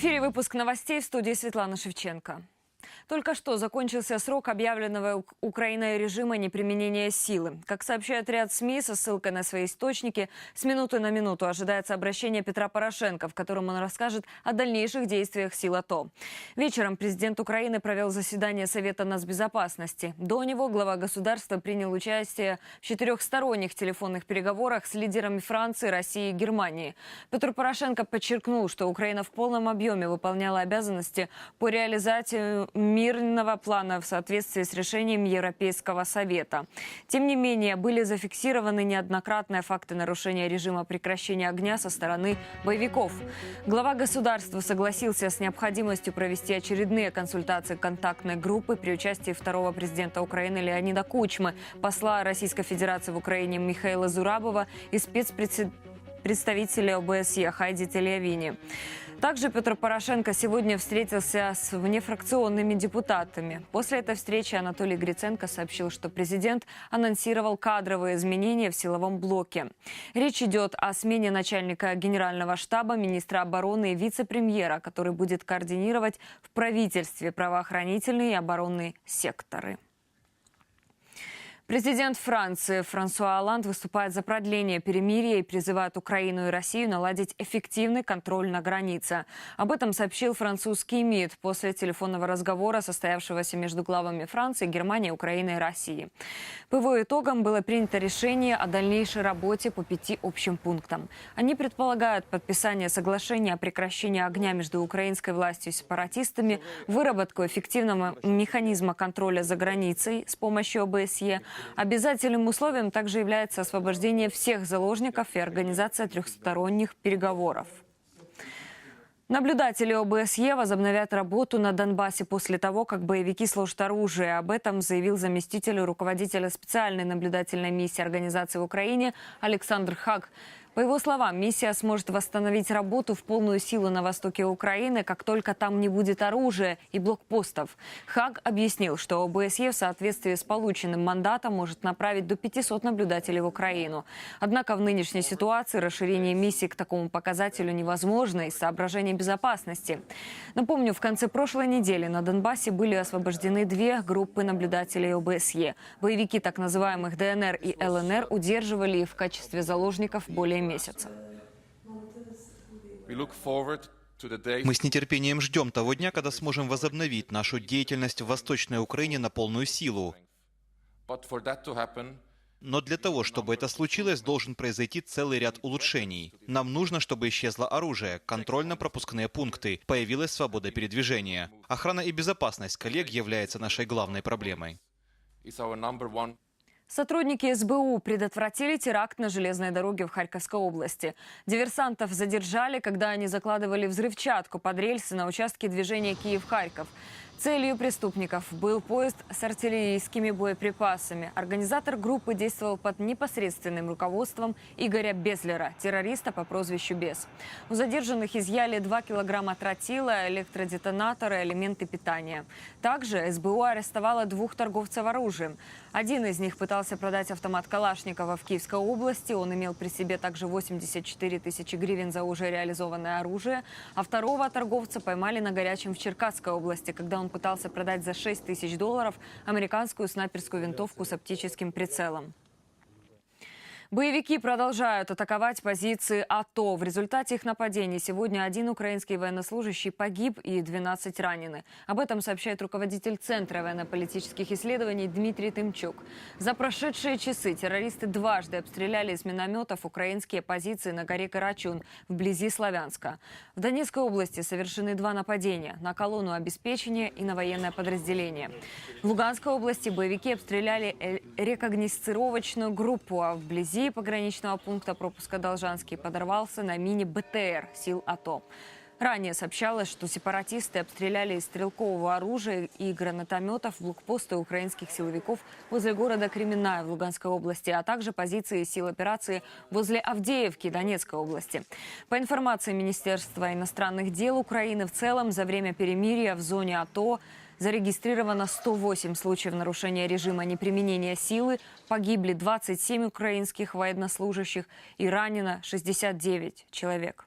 эфире выпуск новостей в студии Светлана Шевченко. Только что закончился срок объявленного Ук- Украиной режима неприменения силы. Как сообщает ряд СМИ со ссылкой на свои источники, с минуты на минуту ожидается обращение Петра Порошенко, в котором он расскажет о дальнейших действиях сил АТО. Вечером президент Украины провел заседание Совета нацбезопасности. До него глава государства принял участие в четырехсторонних телефонных переговорах с лидерами Франции, России и Германии. Петр Порошенко подчеркнул, что Украина в полном объеме выполняла обязанности по реализации мирного плана в соответствии с решением Европейского Совета. Тем не менее, были зафиксированы неоднократные факты нарушения режима прекращения огня со стороны боевиков. Глава государства согласился с необходимостью провести очередные консультации контактной группы при участии второго президента Украины Леонида Кучмы, посла Российской Федерации в Украине Михаила Зурабова и спецпредставителя ОБСЕ Хайди Телеавини. Также Петр Порошенко сегодня встретился с внефракционными депутатами. После этой встречи Анатолий Гриценко сообщил, что президент анонсировал кадровые изменения в силовом блоке. Речь идет о смене начальника генерального штаба, министра обороны и вице-премьера, который будет координировать в правительстве правоохранительные и оборонные секторы. Президент Франции Франсуа Оланд выступает за продление перемирия и призывает Украину и Россию наладить эффективный контроль на границе. Об этом сообщил французский МИД после телефонного разговора, состоявшегося между главами Франции, Германии, Украины и России. По его итогам было принято решение о дальнейшей работе по пяти общим пунктам. Они предполагают подписание соглашения о прекращении огня между украинской властью и сепаратистами, выработку эффективного механизма контроля за границей с помощью ОБСЕ, Обязательным условием также является освобождение всех заложников и организация трехсторонних переговоров. Наблюдатели ОБСЕ возобновят работу на Донбассе после того, как боевики сложат оружие. Об этом заявил заместитель руководителя специальной наблюдательной миссии организации в Украине Александр Хак. По его словам, миссия сможет восстановить работу в полную силу на востоке Украины, как только там не будет оружия и блокпостов. Хаг объяснил, что ОБСЕ в соответствии с полученным мандатом может направить до 500 наблюдателей в Украину. Однако в нынешней ситуации расширение миссии к такому показателю невозможно из соображений безопасности. Напомню, в конце прошлой недели на Донбассе были освобождены две группы наблюдателей ОБСЕ. Боевики так называемых ДНР и ЛНР удерживали их в качестве заложников более месяца. Мы с нетерпением ждем того дня, когда сможем возобновить нашу деятельность в Восточной Украине на полную силу. Но для того, чтобы это случилось, должен произойти целый ряд улучшений. Нам нужно, чтобы исчезло оружие, контрольно-пропускные пункты, появилась свобода передвижения. Охрана и безопасность коллег является нашей главной проблемой. Сотрудники СБУ предотвратили теракт на железной дороге в Харьковской области. Диверсантов задержали, когда они закладывали взрывчатку под рельсы на участке движения Киев-Харьков. Целью преступников был поезд с артиллерийскими боеприпасами. Организатор группы действовал под непосредственным руководством Игоря Безлера, террориста по прозвищу Бес. У задержанных изъяли 2 килограмма тротила, электродетонаторы, элементы питания. Также СБУ арестовала двух торговцев оружием. Один из них пытался продать автомат Калашникова в Киевской области. Он имел при себе также 84 тысячи гривен за уже реализованное оружие. А второго торговца поймали на горячем в Черкасской области, когда он пытался продать за 6 тысяч долларов американскую снайперскую винтовку с оптическим прицелом. Боевики продолжают атаковать позиции АТО. В результате их нападений сегодня один украинский военнослужащий погиб и 12 ранены. Об этом сообщает руководитель Центра военно-политических исследований Дмитрий Тымчук. За прошедшие часы террористы дважды обстреляли из минометов украинские позиции на горе Карачун вблизи Славянска. В Донецкой области совершены два нападения на колонну обеспечения и на военное подразделение. В Луганской области боевики обстреляли э, рекогносцировочную группу, а вблизи пограничного пункта пропуска Должанский подорвался на мини-БТР сил АТО. Ранее сообщалось, что сепаратисты обстреляли из стрелкового оружия и гранатометов блокпосты украинских силовиков возле города Кременная в Луганской области, а также позиции сил операции возле Авдеевки Донецкой области. По информации Министерства иностранных дел Украины, в целом за время перемирия в зоне АТО Зарегистрировано 108 случаев нарушения режима неприменения силы, погибли 27 украинских военнослужащих и ранено 69 человек.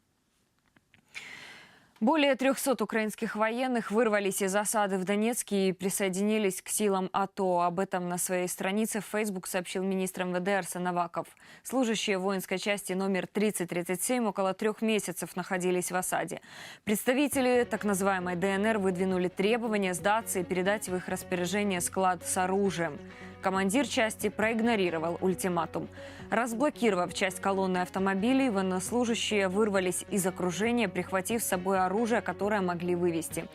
Более 300 украинских военных вырвались из осады в Донецке и присоединились к силам АТО. Об этом на своей странице в Facebook сообщил министр МВД Арсен Аваков. Служащие воинской части номер 3037 около трех месяцев находились в осаде. Представители так называемой ДНР выдвинули требования сдаться и передать в их распоряжение склад с оружием. Командир части проигнорировал ультиматум. Разблокировав часть колонны автомобилей, военнослужащие вырвались из окружения, прихватив с собой оружие, которое могли вывести.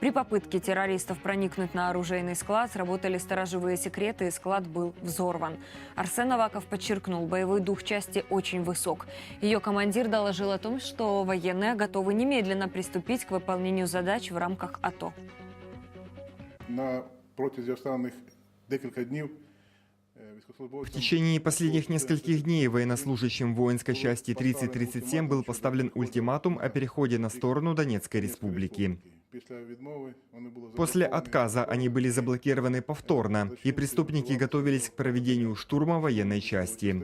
При попытке террористов проникнуть на оружейный склад сработали сторожевые секреты, и склад был взорван. Арсен Аваков подчеркнул, боевой дух части очень высок. Ее командир доложил о том, что военные готовы немедленно приступить к выполнению задач в рамках АТО. на протязі останніх декілька днів е, В військовослужбовцям течение последних нескольких дней военнослужащим воинской части 3037 был поставлен ультиматум о переходе на сторону Донецкой республики. Після відмови вони були После заблоковані. отказа они были заблокированы повторно, и преступники готовились к проведению штурма военной части.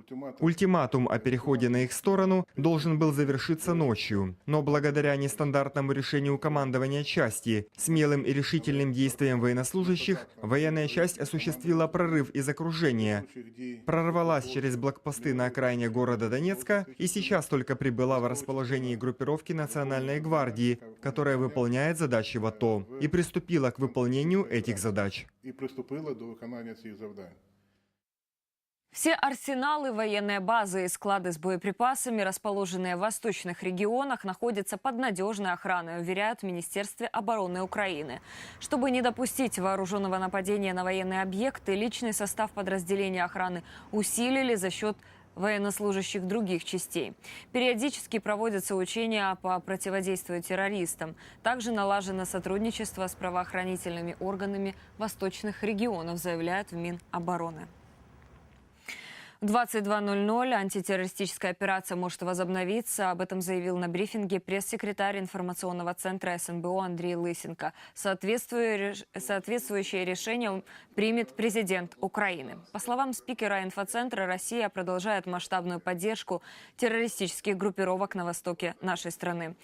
Ультиматум Ультиматум о переходе на их сторону должен был завершиться ночью, но благодаря нестандартному решению командования части, смелым и решительным действиям военнослужащих, военная часть осуществила прорыв из окружения, інших дій прорвалась через блокпосты на окраине города Донецка и сейчас только прибыла в расположении группировки Национальной гвардии, которая выполняет задачи в АТО, и приступила к выполнению этих задач. і приступили до виконання цих завдань. Все арсеналы, военные базы и склады с боеприпасами, расположенные в восточных регионах, находятся под надежной охраной, уверяют в Министерстве обороны Украины. Чтобы не допустить вооруженного нападения на военные объекты, личный состав подразделения охраны усилили за счет военнослужащих других частей. Периодически проводятся учения по противодействию террористам. Также налажено сотрудничество с правоохранительными органами восточных регионов, заявляют в Минобороны. В 22.00 антитеррористическая операция может возобновиться. Об этом заявил на брифинге пресс-секретарь информационного центра СНБО Андрей Лысенко. Соответствующее решение примет президент Украины. По словам спикера инфоцентра, Россия продолжает масштабную поддержку террористических группировок на востоке нашей страны.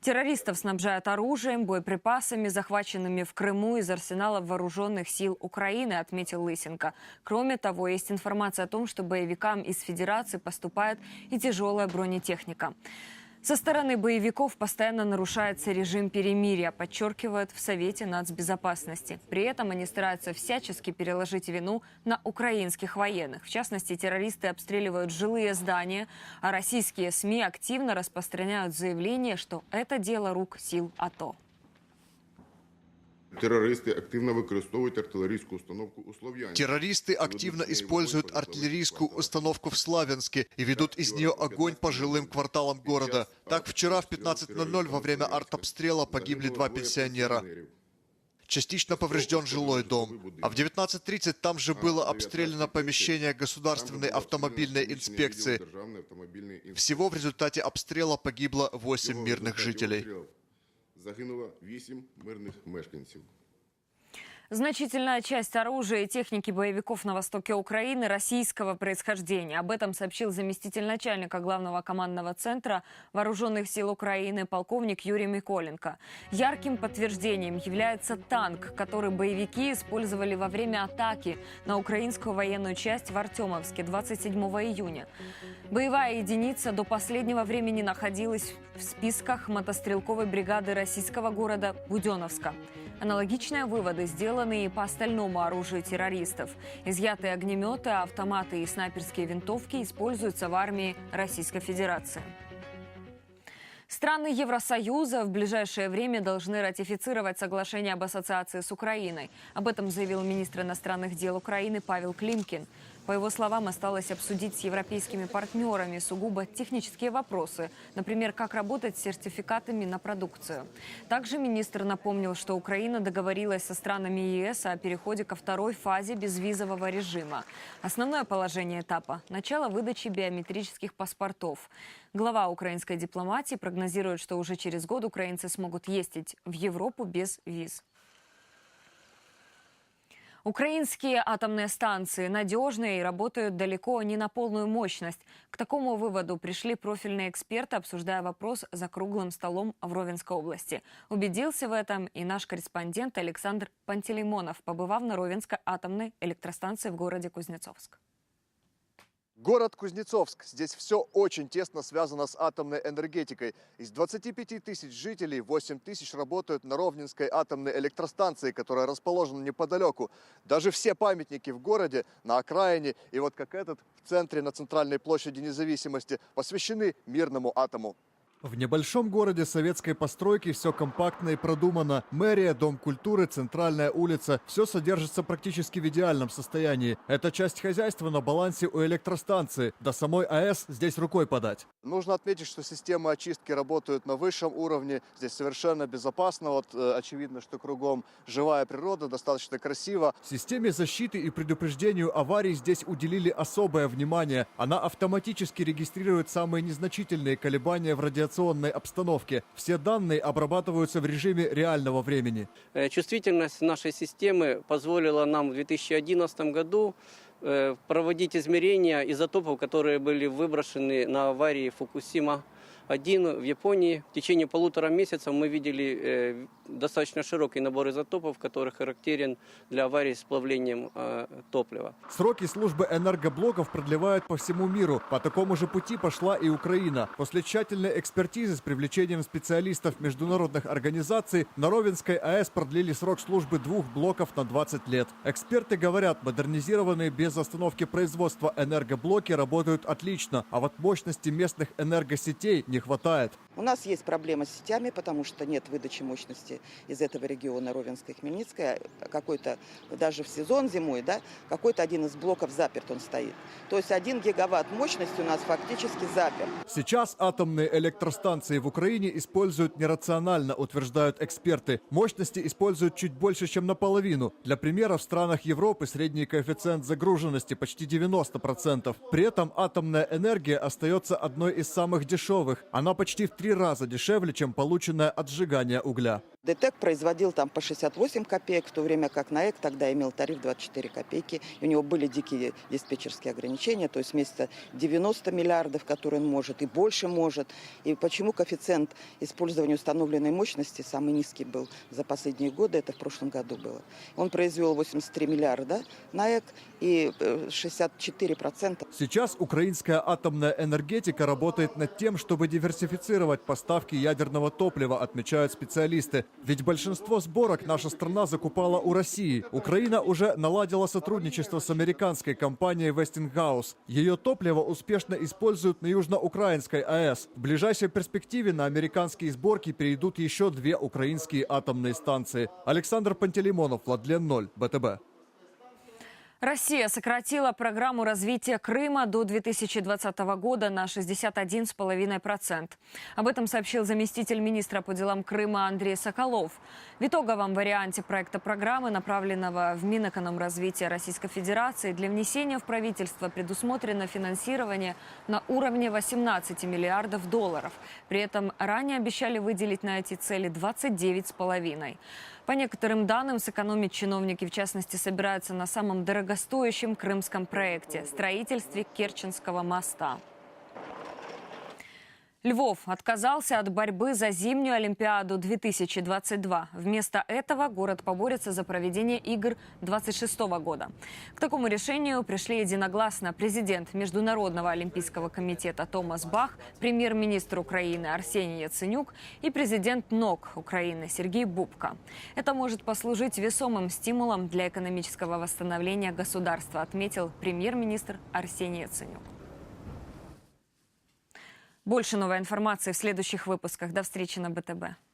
Террористов снабжают оружием, боеприпасами, захваченными в Крыму из арсеналов вооруженных сил Украины, отметил Лысенко. Кроме того, есть информация о том, что боевикам из Федерации поступает и тяжелая бронетехника. Со стороны боевиков постоянно нарушается режим перемирия, подчеркивают в Совете нацбезопасности. При этом они стараются всячески переложить вину на украинских военных. В частности, террористы обстреливают жилые здания, а российские СМИ активно распространяют заявление, что это дело рук сил АТО. Терористи активно використовують артилерійську установку у Слов'янську. Террористы активно используют артиллерийскую установку в Славянске и ведут из нее огонь по жилым кварталам города. Так, вчера в 15.00 во время артобстрела погибли два пенсионера. Частично поврежден жилой дом. А в 19.30 там же было обстреляно помещение Государственной автомобильной инспекции. Державної автомобільної інспекції. Всего в результате обстрела погибло 8 Всього в мирных результаті жителей. Загинуло 8 мирних мешканців. Значительная часть оружия и техники боевиков на востоке Украины российского происхождения. Об этом сообщил заместитель начальника главного командного центра Вооруженных сил Украины полковник Юрий Миколенко. Ярким подтверждением является танк, который боевики использовали во время атаки на украинскую военную часть в Артемовске 27 июня. Боевая единица до последнего времени находилась в списках мотострелковой бригады российского города Буденовска. Аналогичные выводы сделаны и по остальному оружию террористов. Изъятые огнеметы, автоматы и снайперские винтовки используются в армии Российской Федерации. Страны Евросоюза в ближайшее время должны ратифицировать соглашение об ассоциации с Украиной. Об этом заявил министр иностранных дел Украины Павел Климкин. По его словам, осталось обсудить с европейскими партнерами сугубо технические вопросы, например, как работать с сертификатами на продукцию. Также министр напомнил, что Украина договорилась со странами ЕС о переходе ко второй фазе безвизового режима. Основное положение этапа – начало выдачи биометрических паспортов. Глава украинской дипломатии прогнозирует, что уже через год украинцы смогут ездить в Европу без виз. Украинские атомные станции надежные и работают далеко не на полную мощность. К такому выводу пришли профильные эксперты, обсуждая вопрос за круглым столом в Ровенской области. Убедился в этом и наш корреспондент Александр Пантелеймонов, побывав на Ровенской атомной электростанции в городе Кузнецовск. Город Кузнецовск. Здесь все очень тесно связано с атомной энергетикой. Из 25 тысяч жителей 8 тысяч работают на Ровненской атомной электростанции, которая расположена неподалеку. Даже все памятники в городе, на окраине и вот как этот в центре на центральной площади независимости посвящены мирному атому. В небольшом городе советской постройки все компактно и продумано. Мэрия, Дом культуры, Центральная улица – все содержится практически в идеальном состоянии. Это часть хозяйства на балансе у электростанции. До самой АЭС здесь рукой подать. Нужно отметить, что системы очистки работают на высшем уровне. Здесь совершенно безопасно. Вот э, очевидно, что кругом живая природа, достаточно красиво. Системе защиты и предупреждению аварий здесь уделили особое внимание. Она автоматически регистрирует самые незначительные колебания в радиационной обстановке. Все данные обрабатываются в режиме реального времени. Э, Чувствительность нашей системы позволила нам в 2011 году э, проводить измерения изотопов, которые были выброшены на аварии Фукусима-1 в Японии. В течение полутора месяцев мы видели э, достаточно широкий набор изотопов, который характерен для аварий с плавлением э, топлива. Сроки службы энергоблоков продлевают по всему миру. По такому же пути пошла и Украина. После тщательной экспертизы с привлечением специалистов международных организаций на Ровенской АЭС продлили срок службы двух блоков на 20 лет. Эксперты говорят, модернизированные без остановки производства энергоблоки работают отлично, а вот мощности местных энергосетей не хватает. У нас есть проблема с сетями, потому что нет выдачи мощности из этого региона Ровенской и Хмельницкой. Какой-то, даже в сезон зимой, да, какой-то один из блоков заперт он стоит. То есть один гигаватт мощности у нас фактически заперт. Сейчас атомные электростанции в Украине используют нерационально, утверждают эксперты. Мощности используют чуть больше, чем наполовину. Для примера, в странах Европы средний коэффициент загруженности почти 90%. При этом атомная энергия остается одной из самых дешевых. Она почти в три раза дешевле, чем полученное от сжигания угля. ДТЭК производил там по 68 копеек, в то время как НАЭК тогда имел тариф 24 копейки. И у него были дикие диспетчерские ограничения, то есть вместо 90 миллиардов, которые он может, и больше может. И почему коэффициент использования установленной мощности самый низкий был за последние годы, это в прошлом году было. Он произвел 83 миллиарда НАЭК и э, 64 процента Сейчас украинская атомная энергетика работает над тем, чтобы диверсифицировать поставки ядерного топлива, отмечают специалисты. Ведь большинство сборок наша страна закупала у России. Украина уже наладила сотрудничество с американской компанией Westinghouse. Ее топливо успешно используют на южноукраинской АЭС. В ближайшей перспективе на американские сборки перейдут еще две украинские атомные станции. Александр Пантелеймонов, Владлен 0, БТБ. Россия сократила программу развития Крыма до 2020 года на 61,5%. Об этом сообщил заместитель министра по делам Крыма Андрей Соколов. В итоговом варианте проекта программы, направленного в Минэкономразвития Российской Федерации, для внесения в правительство предусмотрено финансирование на уровне 18 миллиардов долларов. При этом ранее обещали выделить на эти цели 29,5. По некоторым данным, сэкономить чиновники, в частности, собираются на самом дорогостоящем крымском проекте – строительстве Керченского моста. Львов отказался от борьбы за зимнюю Олимпиаду 2022. Вместо этого город поборется за проведение игр 26 года. К такому решению пришли единогласно президент Международного олимпийского комитета Томас Бах, премьер-министр Украины Арсений Яценюк и президент НОК Украины Сергей Бубка. Это может послужить весомым стимулом для экономического восстановления государства, отметил премьер-министр Арсений Яценюк. Больше новой информации в следующих выпусках. До встречи на БТБ.